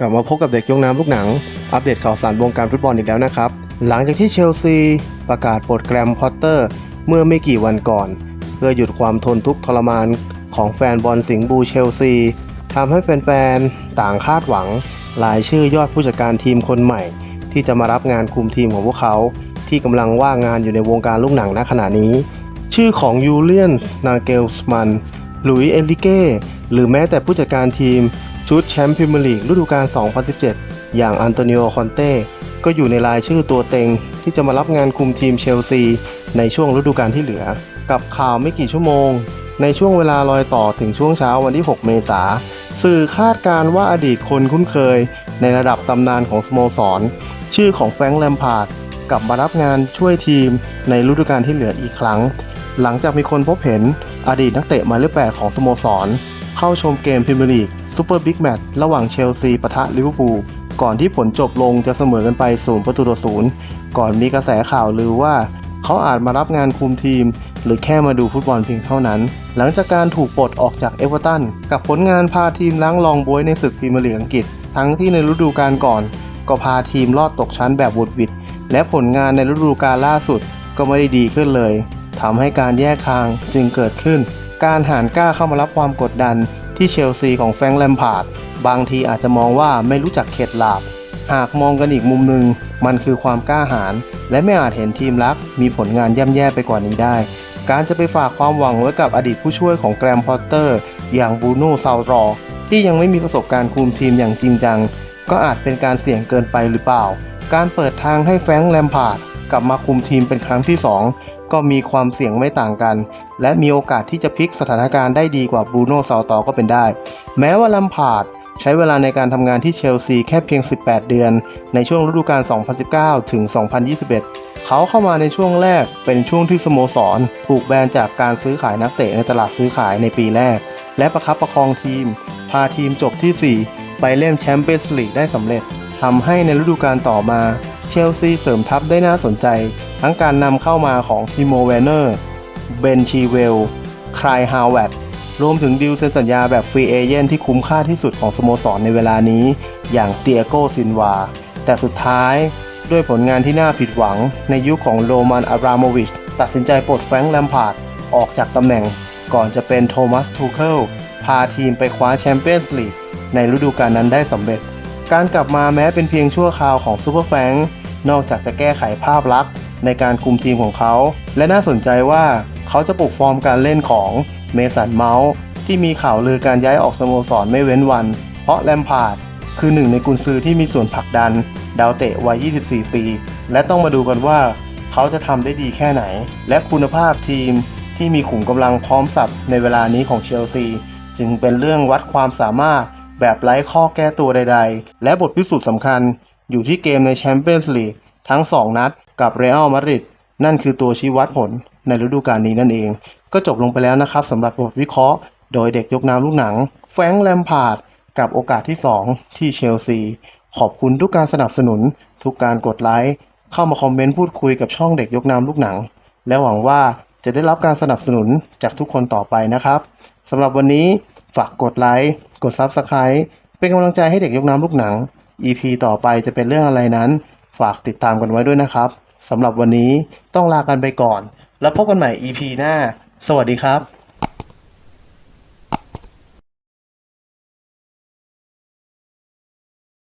กลับมาพบกับเด็กยกน้ำลูกหนัง อัปเดตข่าวสารวงการฟุตบอลอีกแล้วนะครับ หลังจากที่เชลซีประกาศปลดแกรมพอตเตอร์ เมื่อไม่กี่วันก่อน เพื่อหยุดความทนทุกข์ทรมานของแฟนบอลสิงห์บูเชลซีทำให้แฟนๆ ต่างคาดหวังรายชื่อยอดผู้จัดการทีมคนใหม่ ที่จะมารับงานคุมทีมของพวกเขา ที่กำลังว่างงานอยู่ในวงการลูกหนังณขณะนี้ ชื่อของยูเลียนนาเกลส์มันหลุยเอลิเก้หรือแม้แต่ผู้จัดการทีม ชุดแชมป์พรีเมียร์ลีกฤดูกาล 2017 อย่างอันโตนิโอ คอนเต้ ก็อยู่ในรายชื่อตัวเต็งที่จะมารับงานคุมทีมเชลซี ในช่วงฤดูกาลที่เหลือ กับข่าวไม่กี่ชั่วโมง ในช่วงเวลารอยต่อถึงช่วงเช้าวันที่ 6 เมษาสื่อคาดการณ์ว่าอดีตคนคุ้นเคย ในระดับตำนานของสโมสร ชื่อของแฟรงค์แลมพาร์ดกลับมารับงานช่วยทีมในฤดูกาลที่เหลืออีกครั้ง หลังจากมีคนพบเห็นอดีตนักเตะหมายเลขแปดของสโมสร เข้าชมเกมพรีเมียร์ลีกซูเปอร์บิ๊กแมตช์ระหว่างเชลซีปะทะลิเวอร์พูลก่อนที่ผลจบลงจะเสมอกันไปศูนย์ประตูต่อศูนย์ก่อนมีกระแสข่าวลือว่า เขาอาจมารับงานคุมทีม หรือแค่มาดูฟุตบอลเพียงเท่านั้น หลังจากการถูกปลดออกจากเอเวอร์ตันกับผลงานพาทีมล้างรองบวยในศึกพรีเมียร์ลีกอังกฤษ ทั้งที่ในฤดูกาลก่อน ก็พาทีมลอดตกชั้นแบบบุดวิดและผลงานในฤดูกาลล่าสุดก็ไม่ได้ดีขึ้นเลยทำให้การแยกทางจึงเกิดขึ้น การหานกล้าเข้ามารับความกดดันที่เชลซีของแฟงแลมพาร์ดบางทีอาจจะมองว่าไม่รู้จักเข็ดหลาบ หากมองกันอีกมุมหนึ่งมันคือความกล้าหาญและไม่อาจเห็นทีมรัก มีผลงานย่ำแย่ไปกว่านี้ได้ การจะไปฝากความหวังไว้กับอดีตผู้ช่วยของแกรมพอตเตอร์ อย่างบูโน่ซาวรอ ที่ยังไม่มีประสบการณ์คุมทีมอย่างจริงจัง ก็อาจเป็นการเสี่ยงเกินไปหรือเปล่า การเปิดทางให้แฟงแลมพาร์ด กลับมาคุมทีมเป็นครั้งที่ 2 ก็มีความเสี่ยงไม่ต่างกัน และมีโอกาสที่จะพลิกสถานการณ์ได้ดีกว่าบรูโน่ซาวตอก็เป็นได้ แม้ว่าแลมพาร์ดใช้เวลาในการทำงานที่เชลซีแค่เพียง 18 เดือน ในช่วงฤดูกาล 2019 ถึง 2021 เขาเข้ามาในช่วงแรกเป็นช่วงที่สโมสร ถูกแบนจากการซื้อขายนักเตะในตลาดซื้อขายในปีแรก และประคับประคองทีม พาทีมจบที่ 4 ไปเล่นแชมเปี้ยนส์ลีกได้สำเร็จทำให้ในฤดูกาลต่อมา เชลซีเสริมทัพได้น่าสนใจ ทั้งการนำเข้ามาของทิโมเวเนอร์ เบนชีเวล คลายฮาวเวตรวมถึงดีลเซ็นสัญญาแบบฟรีเอเจนที่คุ้มค่าที่สุดของสโมสรในเวลานี้ อย่างเตียโกซินวา แต่สุดท้ายด้วยผลงานที่น่าผิดหวังในยุคของโรมันอาราโมวิช ตัดสินใจปลดแฟรงค์แลมพาร์ดออกจากตำแหน่ง ก่อนจะเป็นโทมัสทูเคิลพาทีมไปคว้าแชมเปี้ยนส์ลีกในฤดูกาลนั้นได้สำเร็จ การกลับมาแม้เป็นเพียงชั่วคราวของซูเปอร์แฟงนอกจากจะแก้ไขภาพลักษณ์ในการคุมทีมของเขา และน่าสนใจว่าเขาจะปลุกฟอร์มการเล่นของเมสันเมาส์ที่มีข่าวลือการย้ายออกสโมสรไม่เว้นวัน เพราะแลมพาร์ดคือหนึ่งในกุนซือที่มีส่วนผลักดัน ดาวเตะวัย 24 ปี และต้องมาดูกันว่า เขาจะทำได้ดีแค่ไหน และคุณภาพทีมที่มีขุมกำลังพร้อมสับในเวลานี้ของเชลซี จึงเป็นเรื่องวัดความสามารถ แบบไร้ข้อแก้ตัวใดๆ และบทพิสูจน์สำคัญอยู่ที่เกมในแชมเปี้ยนส์ลีกทั้ง 2 นัดกับเรอัลมาดริดนั่นคือตัวชี้วัดผลในฤดูกาลนี้นั่นเอง ก็จบลงไปแล้วนะครับสำหรับบทวิเคราะห์ โดยเด็กยกน้ำลูกหนัง แฟรงค์แลมพาร์ดกับโอกาสที่ 2 ที่เชลซี ขอบคุณทุกการสนับสนุน ทุกการกดไลค์ เข้ามาคอมเมนต์พูดคุยกับช่องเด็กยกน้ำลูกหนัง และหวังว่าจะได้รับการสนับสนุนจากทุกคนต่อไปนะครับสำหรับวันนี้ ฝากกดไลค์ กด Subscribe เป็นกำลังใจให้เด็กยกน้ำลูกหนัง EP ต่อไปจะเป็นเรื่องอะไรนั้น ฝากติดตามกันไว้ด้วยนะครับสำหรับวันนี้ต้องลากันไปก่อน แล้วพบกันใหม่ EP หน้า สวัสดีครับ